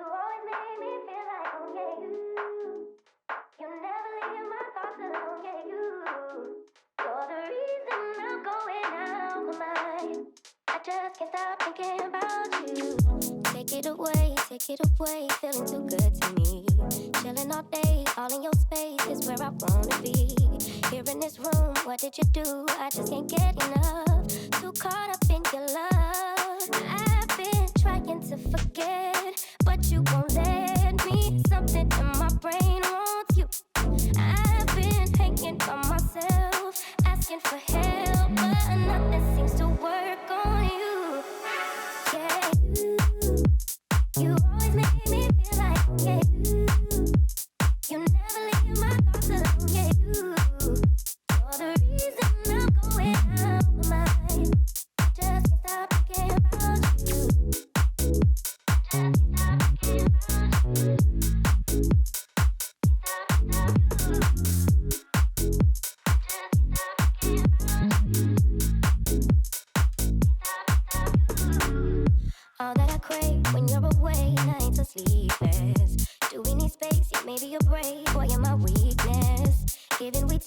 Always make me feel like, oh yeah, you. You never leave my thoughts alone, yeah, you. You're the reason I'm going out my mind. I just can't stop thinking about you. Take it away, take it away, feeling too good to me. Chilling all day, all in your space is where I wanna be. Here in this room, what did you do? I just can't get enough. Too caught up in your love. I've been trying to forget,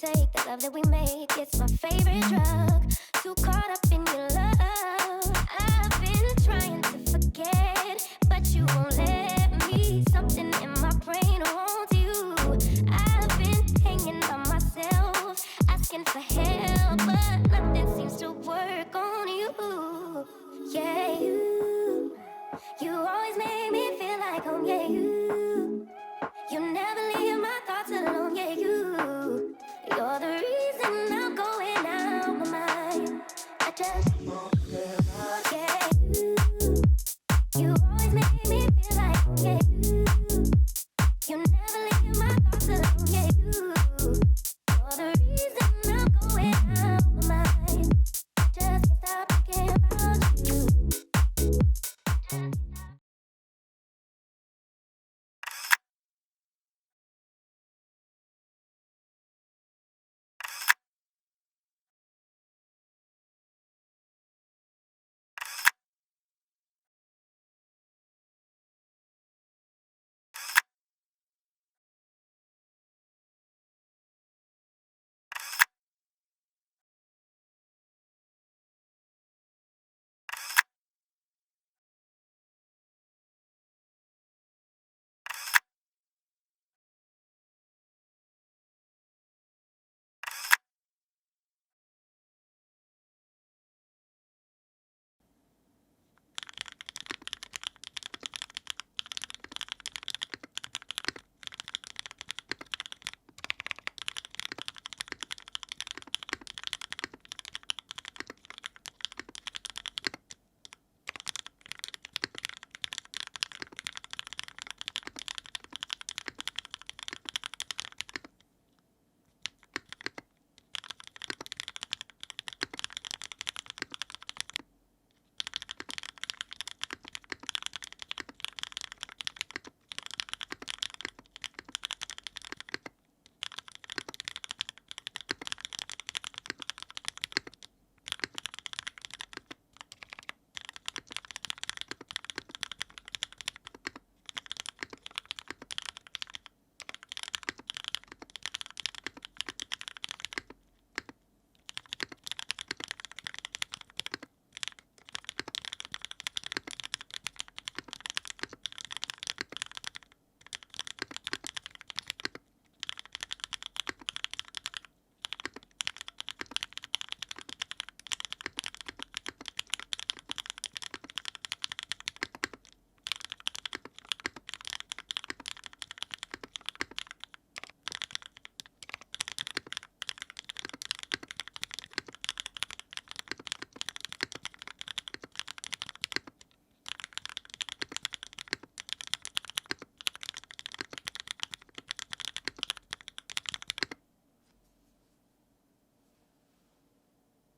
take, the love that we make, it's my favorite drug. Too caught up in your love. I've been trying to forget, but you won't let me. Something in my brain holds you. I've been hanging by myself, asking for help.